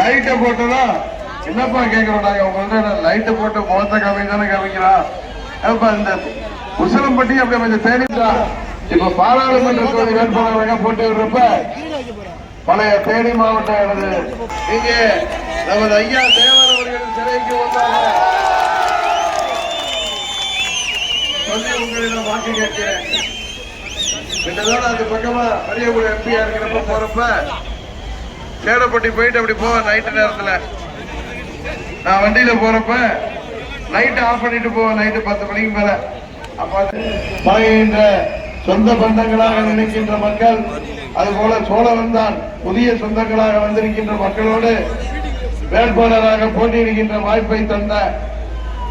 லைட்டை போட்டதா? என்னப்பா கேக்குறோம் நாங்க உங்கள்ட்ட லைட்டை போட்டு முகத்தை கம்மி தானே காமிக்கிறோம் இந்த உசலம்பட்டி அப்படி கொஞ்சம் தேடிட்டா இப்ப பாராளுமன்ற தொகுதி வேட்பாளராக போட்டு விடுறப்ப பழைய தேனி மாவட்டம் எனது. இங்கே நமது ஐயா தேவர் அவர்கள் சிலைக்கு வந்தாங்க சொல்லி உங்களிடம் வாக்கு கேட்கிறேன். கிட்டத்தட்ட அது பக்கமா பெரியகுடி எம்பியா இருக்கிறப்ப போறப்ப சேடப்பட்டி போயிட்டு அப்படி போவேன் நைட்டு நேரத்தில். நான் வண்டியில் போகிறப்ப நைட்டு ஆஃப் பண்ணிட்டு போவேன் நைட்டு பத்து மணிக்கு மேலே. அப்போ பழகின்ற சொந்த பந்தங்களாக நினைக்கின்ற மக்கள் அதுபோல சோழவன் தான் புதிய சொந்தங்களாக வந்திருக்கின்ற மக்களோடு வேட்பாளராக போட்டியிடுகின்ற வாய்ப்பை தந்த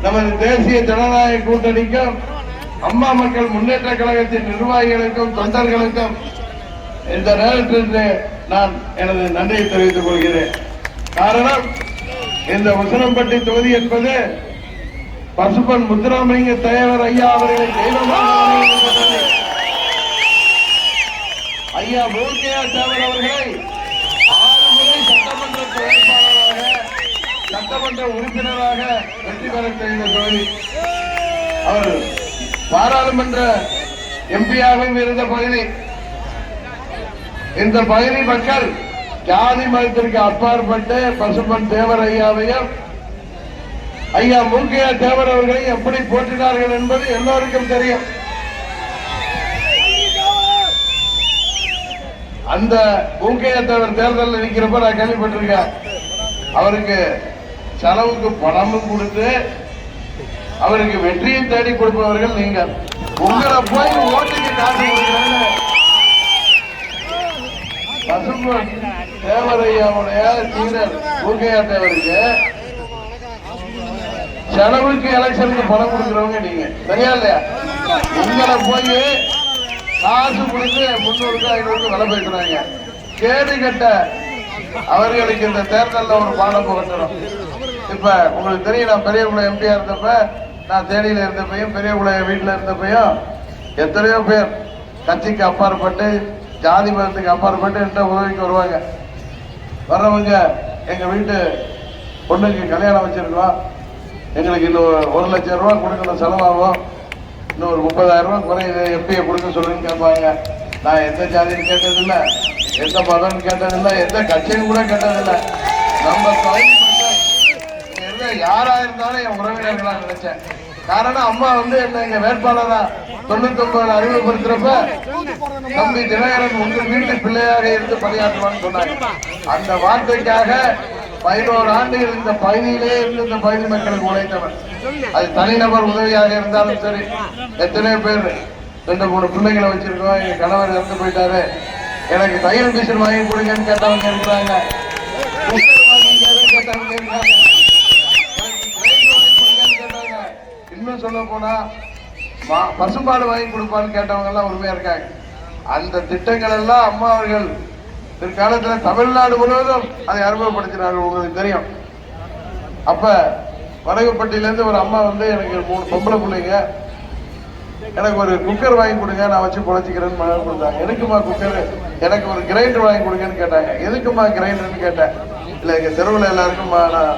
நமது தேசிய ஜனநாயக கூட்டணிக்கும் அம்மா மக்கள் முன்னேற்ற கழகத்தின் நிர்வாகிகளுக்கும் தொண்டர்களுக்கும் இந்த நேரத்திலிருந்து நான் எனது நன்றியை தெரிவித்துக் கொள்கிறேன். காரணம் இந்த உசனம்பட்டி தொகுதி என்பது பசுப்பன் முத்துராமலிங்க தேவர் ஐயா அவர்களை தெய்வமாக ஐயா மூர்த்தியா தேவர் அவர்களை ஆறு முறை சட்டமன்ற வேட்பாளராக சட்டமன்ற உறுப்பினராக வெற்றி பெற செய்த தொகுதி. அவர் பாராளுமன்ற எம்பியாகவும் இருந்த பகுதி. இந்த பகுதி மக்கள் ஜாதி மதத்திற்கு அப்பாற்பட்டு பசுமன் தேவர் ஐயாவையும் ஐயா மூக்கையா தேவர் அவர்களை எப்படி போற்றினார்கள் என்பது எல்லோருக்கும் தெரியும். அந்த மூக்கையா தேவர் தேர்தலில் நிற்கிறப்ப நான் கேள்விப்பட்டிருக்கேன். அவருக்கு செலவுக்கு பணமும் கொடுத்து அவருக்கு வெற்றியை தேடி கொடுப்பவர்கள் நீங்க உங்களை போய் ஓட்டுக்கு காசு கொடுக்குறாங்க. பசும்பன் தேவரையாவுடைய சீனர் ஊர்கையா தேவருக்கு செலவுக்கு எலெக்ஷனுக்கு பணம் கொடுக்குறவங்க நீங்க. சரியா இல்லையா? உங்களை போய் காசு கொடுத்து முன்னூறுக்கு ஐநூறுக்கு விலை பேசுறாங்க கேடு கட்ட அவர்களுக்கு இந்த தேர்தலில் ஒரு பாடம் புகட்டணும். இப்ப உங்களுக்கு தெரியும் நான் பெரியகுளம் எம்பியா இருந்தப்ப நான் தேனியில இருந்தப்பையும் பெரியகுளம் வீட்டில் இருந்தப்பையும் எத்தனையோ பேர் கட்சிக்கு அப்பாற்பட்டு ஜாதி மதத்துக்கு அப்பாற்பட்டு என்கிட்ட உதவிக்கு வருவாங்க? வர்றவங்க எங்கள் வீட்டு பொண்ணுக்கு கல்யாணம் வச்சுருக்கோம் எங்களுக்கு இன்னும் ஒரு லட்சம் ரூபா கொடுக்கணும் செலவாகும். இன்னும் ஒரு முப்பதாயிரம் ரூபா குறையுது. எப்பயே கொடுக்க சொல்லுன்னு கேட்பாங்க. நான் எந்த ஜாதின்னு கேட்டதில்லை. எந்த மதம்னு கேட்டதில்ல. எந்த கட்சியும் கூட கேட்டதில்லை. நம்ம பகுதி யாரா இருந்தாலும் என் உறவினர்களாக நினைச்சேன். காரணம் அம்மா வந்து என்ன எங்க வேட்பாளரா தொண்ணூத்தி ஒன்பதுல அறிமுகப்படுத்துறப்ப தம்பி தினகரன் உங்கள் வீட்டு பிள்ளையாக இருந்து பணியாற்றுவான்னு சொன்னாங்க அந்த வார்த்தைக்காக பதினோரு ஆண்டுகள் இந்த பகுதியிலே இருந்து இந்த பகுதி மக்களுக்கு உழைத்தவன். அது தனிநபர் உதவியாக இருந்தாலும் சரி எத்தனையோ பேர் ரெண்டு மூணு பிள்ளைங்களை வச்சிருக்கோம் எங்க கணவர் இறந்து போயிட்டாரு. எனக்கு தையல் மிஷின் வாங்கி கொடுங்கன்னு கேட்டவங்க இருக்கிறாங்க வாங்கி கேட்டவங்க இருக்கிறாங்க. இன்னும் சொல்ல போனா மா- வாங்கி கொடுப்பான்னு கேட்டவங்க எல்லாம் உண்மையா இருக்காங்க. அந்த திட்டங்கள் எல்லாம் அம்மா அவர்கள் பிற்காலத்துல தமிழ்நாடு முழுவதும் அதை அறிமுகப்படுத்தினார்கள் உங்களுக்கு தெரியும். அப்ப வடகுப்பட்டியிலேருந்து ஒரு அம்மா வந்து எனக்கு மூணு பொம்பளை பிள்ளைங்க எனக்கு ஒரு குக்கர் வாங்கி கொடுங்க நான் வச்சு பொழைச்சிக்கிறேன்னு மகன் கொடுத்தாங்க. எதுக்குமா குக்கர்? எனக்கு ஒரு கிரைண்டர் வாங்கி கொடுங்கன்னு கேட்டாங்க. எதுக்குமா கிரைண்டர்னு கேட்டேன். இல்ல எங்க தெருவில் எல்லாருக்கும் நான்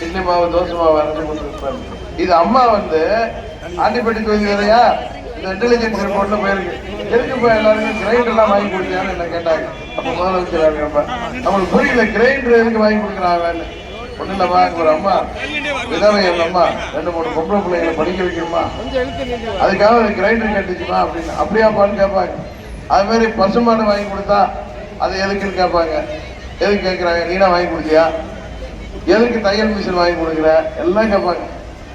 இட்லி மாவு தோசை மாவு அரைச்சி கொடுத்துருப்பேன். இது அம்மா வந்து ஆண்டிப்பட்டி தொகுதி வேறையா இந்த இன்டெலிஜென்ஸ் ரிப்போர்ட்ல போயிருக்கு. எதுக்கு இப்போ எல்லாருக்கும் கிரைண்டர் எல்லாம் வாங்கி கொடுத்தியான்னு என்ன கேட்டாங்க. அப்ப முதலமைச்சர் இருக்கப்ப நம்மளுக்கு புரியல கிரைண்டர் எதுக்கு வாங்கி கொடுக்குறாங்கன்னு. ஒண்ணு இல்லம்மா இங்க ஒரு அம்மா விதவை அம்மா ரெண்டு மூணு பொம்பளை பிள்ளைங்களை படிக்க வைக்கணுமா? அதுக்காக ஒரு கிரைண்டர் கேட்டுச்சுமா அப்படின்னு. அப்படியாப்பான்னு கேட்பாங்க. அது மாதிரி பசுமாடு வாங்கி கொடுத்தா அது எதுக்குன்னு கேட்பாங்க. எதுக்கு கேட்குறாங்க? நீனா வாங்கி கொடுத்தியா? எதுக்கு தையல் மிஷின் வாங்கி கொடுக்குற? எல்லாம் கேட்பாங்க.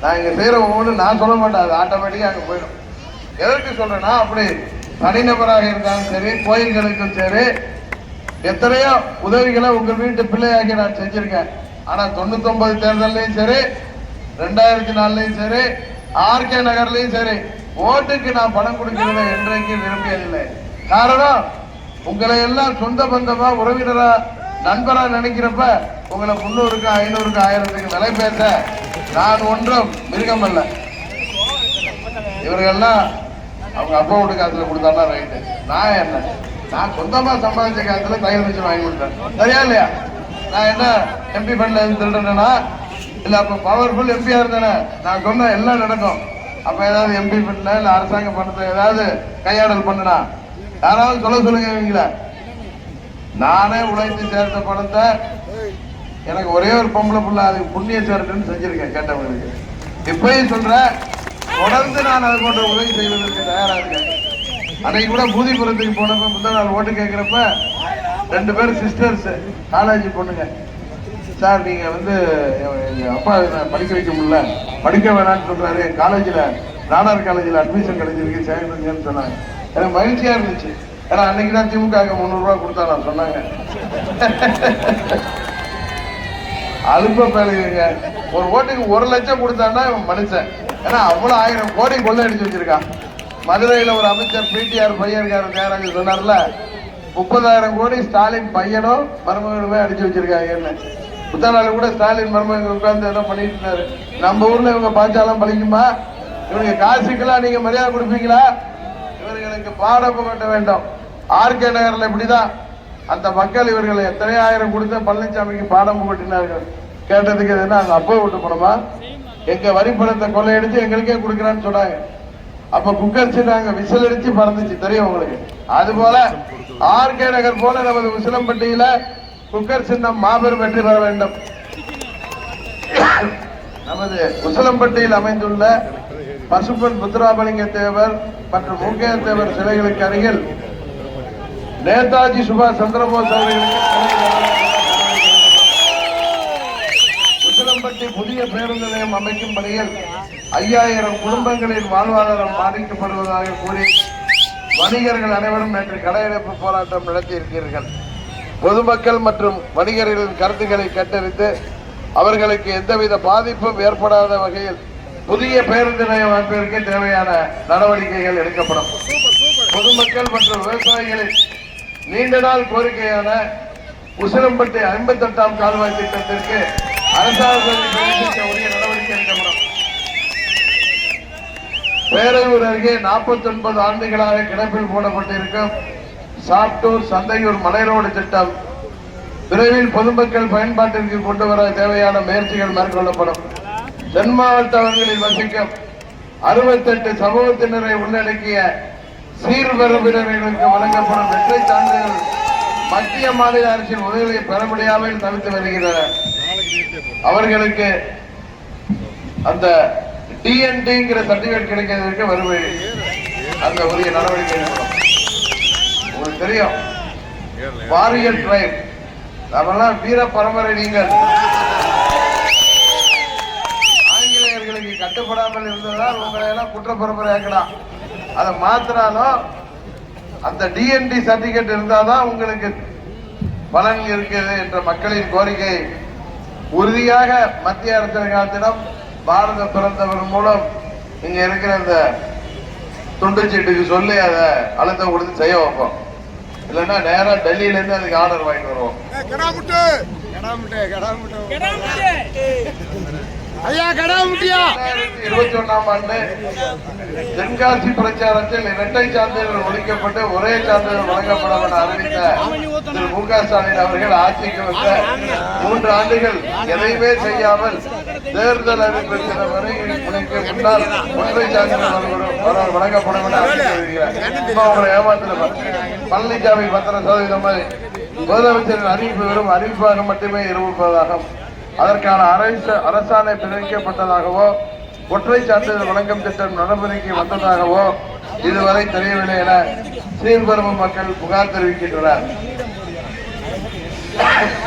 நான் இங்கே செய்கிற ஒவ்வொன்று நான் சொல்ல மாட்டேன் அது ஆட்டோமேட்டிக்காக அங்கே போயிடும். எதற்கு சொல்கிறேன்னா அப்படி தனிநபராக இருந்தாலும் சரி கோயில்களுக்கும் சரி எத்தனையோ உதவிகளை உங்கள் வீட்டு பிள்ளையாகி நான் செஞ்சுருக்கேன். ஆனால் தொண்ணூத்தொம்பது தேர்தல்லையும் சரி ரெண்டாயிரத்தி நாலுலையும் சரி ஆர்கே நகர்லையும் சரி ஓட்டுக்கு நான் பணம் கொடுக்கிறத என்றைக்கு விரும்பியதில்லை. காரணம் உங்களை எல்லாம் சொந்த பந்தமா உறவினரா நண்பரா நினைக்கிறப்ப உங்களை முன்னூறுக்கு ஐநூறுக்கு ஆயிரத்துக்கு விலை பேச நான் ஒன்றும் மிருகம் அல்ல. இவர்கள்லாம் அவங்க அப்பா வீட்டு காசுல கொடுத்தானா ரைட்டு நான் என்ன? நான் சொந்தமா சம்பாதிச்ச காலத்துல தையல் மிஷின் வாங்கி கொடுத்தேன். சரியா இல்லையா? நான் என்ன எம்பி ஃபண்ட்ல இருந்து திருடுனா இல்ல அப்ப பவர்ஃபுல் எம்பியா இருந்தேனே? நான் சொன்ன எல்லாம் நடக்கும். அப்ப ஏதாவது எம்பி ஃபண்ட்ல இல்ல அரசாங்க பணத்தை ஏதாவது கையாடல் பண்ணுனா? யாராவது சொல்ல சொல்லுங்க இவங்கள. நானே உழைத்து சேர்த்த பணத்தை எனக்கு ஒரே ஒரு பொம்பளை பிள்ளை அது புண்ணிய சேரட்டுன்னு செஞ்சிருக்கேன் கேட்டவங்களுக்கு. இப்பயும் சொல்கிறேன் தொடர்ந்து நான் அது போன்ற உதவி செய்வதற்கு தயாராக இருக்கேன். அன்னைக்கு கூட பூதிபுரத்துக்கு போனப்ப முந்தா நாள் ஓட்டு கேட்குறப்ப ரெண்டு பேரும் சிஸ்டர்ஸ் காலேஜ் பொண்ணுங்க. சார் நீங்க வந்து எங்கள் எங்க அப்பா நான் படிக்க வைக்க முடியல படிக்க வேணாம்னு சொல்றாரு. காலேஜில் நாடார் காலேஜில் அட்மிஷன் கிடைச்சிருக்கு சேர்ந்துங்கன்னு சொன்னாங்க. எனக்கு மகிழ்ச்சியா இருந்துச்சு. ஏன்னா அன்னைக்கு தான் திமுக முந்நூறுரூவா கொடுத்தா நான் சொன்னாங்க. அலுப்ப பேருங்க ஒரு ஓட்டுக்கு ஒரு லட்சம் கொடுத்தான்னா இவன் மனுஷன். ஏன்னா அவ்வளோ ஆயிரம் கோடி கொள்ளை அடிச்சு வச்சிருக்கான். மதுரையில் ஒரு அமைச்சர் பிடிஆர் பையன் இருக்காரு ஜெயராஜ் சொன்னார்ல முப்பதாயிரம் கோடி ஸ்டாலின் பையனும் மருமகனுமே அடிச்சு வச்சிருக்காங்கன்னு. புத்தனால கூட ஸ்டாலின் மருமகன் உட்கார்ந்து என்ன பண்ணிட்டு இருந்தாரு நம்ம ஊர்ல இவங்க பாய்ச்சாலாம் பழிக்குமா? இவனுக்கு காசுக்கெல்லாம் நீங்க மரியாதை கொடுப்பீங்களா? இவர்களுக்கு பாடம் புகட்ட வேண்டும். ஆர்கே நகர்ல இப்படிதான். அந்த மக்கள் இவர்கள் எத்தனை ஆயிரம் கொடுத்த பழனிசாமிக்கு பாடம் புகட்டினார்கள்? கேட்டதுக்கு எதுனா அங்க அப்போ விட்டு போனோமா எங்க வரி பணத்தை கொள்ளையடிச்சு எங்களுக்கே கொடுக்குறான்னு சொன்னாங்க. அப்ப குக்கர் நாங்க விசில் அடிச்சு பறந்துச்சு. தெரியும் உங்களுக்கு? அது போல ஆர்கே நகர் போல நமது உசிலம்பட்டியில குக்கர் சின்னம் மாபெரும் வெற்றி பெற வேண்டும். நமது உசிலம்பட்டியில் அமைந்துள்ள பசுப்பன் புத்ராபலிங்க தேவர் மற்றும் முகே தேவர் சிலைகளுக்கு அருகில் நேதாஜி சுபாஷ் சந்திரபோஸ் அவர்களுக்கு புதிய பேருந்து நிலையம் அமைக்கும் பணியில் ஐயாயிரம் குடும்பங்களின் வாழ்வாதாரம் பாதிக்கப்படுவதாக கூறி வணிகர்கள் அனைவரும் நேற்று கடையடைப்பு போராட்டம் நடத்தியிருக்கிறீர்கள். பொதுமக்கள் மற்றும் வணிகர்களின் கருத்துக்களை கண்டறிந்து அவர்களுக்கு எந்தவித பாதிப்பும் ஏற்படாத வகையில் புதிய பேருந்து நிலையம் அமைப்பதற்கு தேவையான நடவடிக்கைகள் எடுக்கப்படும். பொதுமக்கள் மற்றும் விவசாயிகளின் நீண்ட நாள் கோரிக்கையான உசிலம்பட்டி ஐம்பத்தெட்டாம் கால்வாய் திட்டத்திற்கு அரசாங்கம் உரிய நடவடிக்கை எடுக்கப்படும். பேரையூர் அருகே 49 ஆண்டுகளாக கிடப்பில் போடப்பட்டிருக்கும் சாப்டூர் சந்தையூர் மலைரோடு திட்டம் விரைவில் பொதுமக்கள் பயன்பாட்டிற்கு கொண்டு வர தேவையான முயற்சிகள் மேற்கொள்ளப்படும். தென் மாவட்டங்களில் வசிக்கும் அறுபத்தெட்டு சமூகத்தினரை உள்ளடக்கிய சீர்வரம்பினர்களுக்கு வழங்கப்படும் வெற்றி சான்றிதழ் மத்திய மாநில அரசின் உதவியை பெற முடியாமல் தவிர்த்து வருகின்றனர். அவர்களுக்கு அந்த டிஎன்டிங்கிற சர்டிபிகேட் கிடைக்கிறதுக்கு வறுமை அந்த உரிய நடவடிக்கை உங்களுக்கு தெரியும். வாரியர் டிரைப் நம்மெல்லாம் வீர பரம்பரை நீங்கள். ஆங்கிலேயர்களுக்கு கட்டுப்படாமல் இருந்ததால் உங்களை எல்லாம் குற்ற பரம்பரை ஆக்கலாம் அதை மாத்தினாலும் அந்த டிஎன்டி சர்டிபிகேட் இருந்தாதான் உங்களுக்கு பலன் இருக்குது என்ற மக்களின் கோரிக்கை. உறுதியாக மத்திய அரசாங்கத்திடம் பாரத பிறந்தவர் மூலம் இங்க இருக்கிற இந்த துண்டுச்சீட்டுக்கு சொல்லி அதை அழுத்தம் கொடுத்து செய்ய வைப்போம். இல்லைன்னா நேரா டெல்லியில இருந்து அதுக்கு ஆர்டர் வாங்கிட்டு வருவோம். கடாமுட்டு கடாமுட்டு கடாமுட்டு ஐயா கடாமுட்டியா இருபத்தி ஒன்னாம் ஆண்டு தென்காசி பிரச்சாரத்தில் இரட்டை சான்றிதழ் ஒழிக்கப்பட்டு ஒரே சான்றிதழ் வழங்கப்படும் என அறிவித்த திரு மு க ஸ்டாலின் அவர்கள் ஆட்சிக்கு வந்த மூன்று ஆண்டுகள் எதையுமே செய்யாமல் தேர்தல் அறிவிப்பிற்கிற வரை உனக்கு முன்னால் ஒற்றை சான்றிதழ் வழங்கப்படும் என அறிவித்திருக்கிறார் வருகிறார். இப்ப பழனிசாமி பத்திர சதவீதம் மாதிரி முதலமைச்சரின் அறிவிப்பு வெறும் அறிவிப்பாக மட்டுமே இருப்பதாகும். அதற்கான அரச அரசாணை பிறப்பிக்கப்பட்டதாகவோ ஒற்றை சான்றிதழ் வழங்கும் திட்டம் நடைமுறைக்கு வந்ததாகவோ இதுவரை தெரியவில்லை என சீர்பரும மக்கள் புகார் தெரிவிக்கின்றனர்.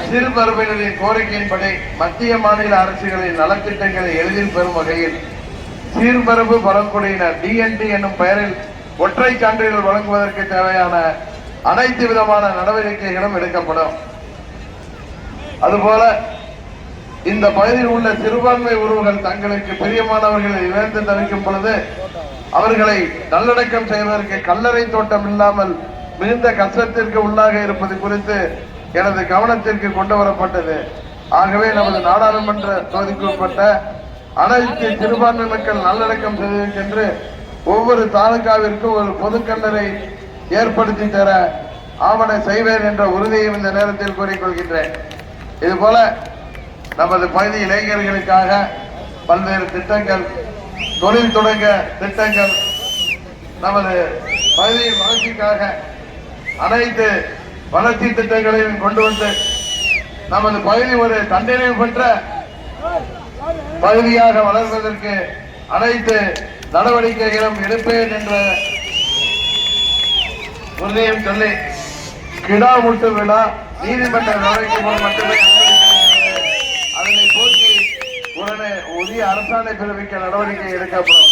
சிறுபருமையினரின் கோரிக்கையின்படி மத்திய மாநில அரசுகளின் நலத்திட்டங்களை எளிதில் பெறும் வகையில் சீர்பரப்பு பழங்குடியினர் டிஎன்டி என்னும் பெயரில் ஒற்றை சான்றிதழ் வழங்குவதற்கு தேவையான அனைத்து விதமான நடவடிக்கைகளும் எடுக்கப்படும். அதுபோல இந்த பகுதியில் உள்ள சிறுபான்மை உறவுகள் தங்களுக்கு பிரியமானவர்களை இழந்து தவிக்கும் பொழுது அவர்களை நல்லடக்கம் செய்வதற்கு கல்லறை தோட்டம் இல்லாமல் மிகுந்த கஷ்டத்திற்கு உள்ளாக இருப்பது குறித்து எனது கவனத்திற்கு கொண்டு வரப்பட்டது. ஆகவே நமது நாடாளுமன்ற தொகுதிக்கு உட்பட்ட அனைத்து சிறுபான்மை மக்கள் நல்லடக்கம் செய்வதற்கென்று ஒவ்வொரு தாலுகாவிற்கும் ஒரு பொது கல்லறை ஏற்படுத்தி தர ஆவண செய்வேன் என்ற உறுதியை இந்த நேரத்தில் கூறிக்கொள்கின்றேன். இதுபோல நமது பகுதி இளைஞர்களுக்காக பல்வேறு திட்டங்கள் தொழில் தொடங்க திட்டங்கள் நமது பகுதியின் வளர்ச்சிக்காக அனைத்து வளர்ச்சி திட்டங்களையும் கொண்டு வந்து நமது பகுதி ஒரு தன்னிறைவு பெற்ற பகுதியாக வளர்வதற்கு அனைத்து நடவடிக்கைகளும் எடுப்பேன் என்ற உறுதியும் சொல்லி கிடாமுட்டு விழா நீதிமன்ற நடவடிக்கை மட்டுமே புதிய அரசாணை பிறப்பிக்க நடவடிக்கை எடுக்கப்படும்.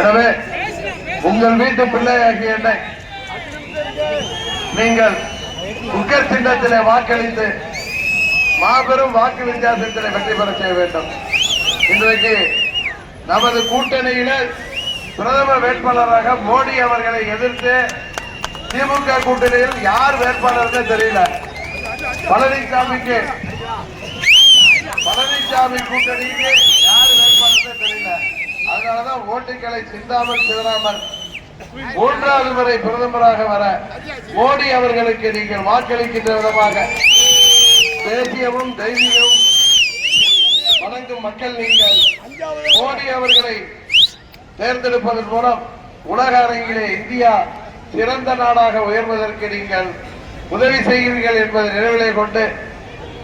எனவே உங்கள் வீட்டு பிள்ளையாகிய என்னை நீங்கள் குக்கர் சின்னத்திலே வாக்களித்து மாபெரும் வாக்கு வித்தியாசத்திலே வெற்றி பெற செய்ய வேண்டும். இன்றைக்கு நமது கூட்டணியில பிரதம வேட்பாளராக மோடி அவர்களை எதிர்த்து திமுக கூட்டணியில் யார் வேட்பாளர் தெரியல. பழனிசாமிக்கு. பழனிசாமி கூட்டணிக்கு யார் வேட்பாளர் தெரியல. அதனாலதான் ஓட்டுகளை சிந்தாமல் சிதறாமல் மூன்றாவது முறை பிரதமராக வர மோடி அவர்களுக்கு நீங்கள் வாக்களிக்கின்ற விதமாக தேசியமும் தெய்வீகமும் வணங்கும் மக்கள் நீங்கள் மோடி அவர்களை தேர்ந்தெடுப்பதன் மூலம் உலக அரங்கிலே இந்தியா சிறந்த நாடாக உயர்வதற்கு நீங்கள் உதவி செய்கிறீர்கள் என்பதை நினைவிலே கொண்டு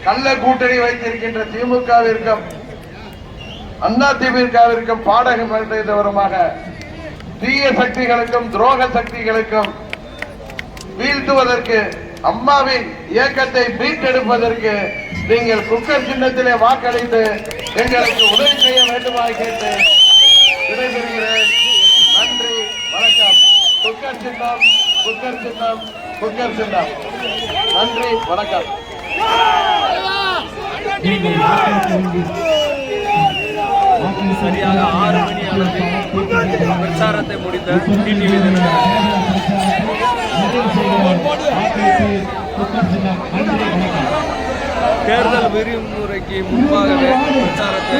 கள்ள கூட்டணி வைத்திருக்கின்ற திமுகவிற்கும் அண்ணா திமுகவிற்கும் பாடகம் விதமாக தீய சக்திகளுக்கும் துரோக சக்திகளுக்கும் வீழ்த்துவதற்கு அம்மாவின் இயக்கத்தை மீட்டெடுப்பதற்கு நீங்கள் குக்கர் சின்னத்திலே வாக்களித்து எங்களுக்கு உதவி செய்ய வேண்டுமா கேட்டு சின்னம் குக்கர் சின்னம் குக்கர் சின்னம் நன்றி வணக்கம். சரியாக ஆறு மணி அளவில் பிரச்சாரத்தை முடித்த தேர்தல் விதிமுறைக்கு முன்பாகவே பிரச்சாரத்தை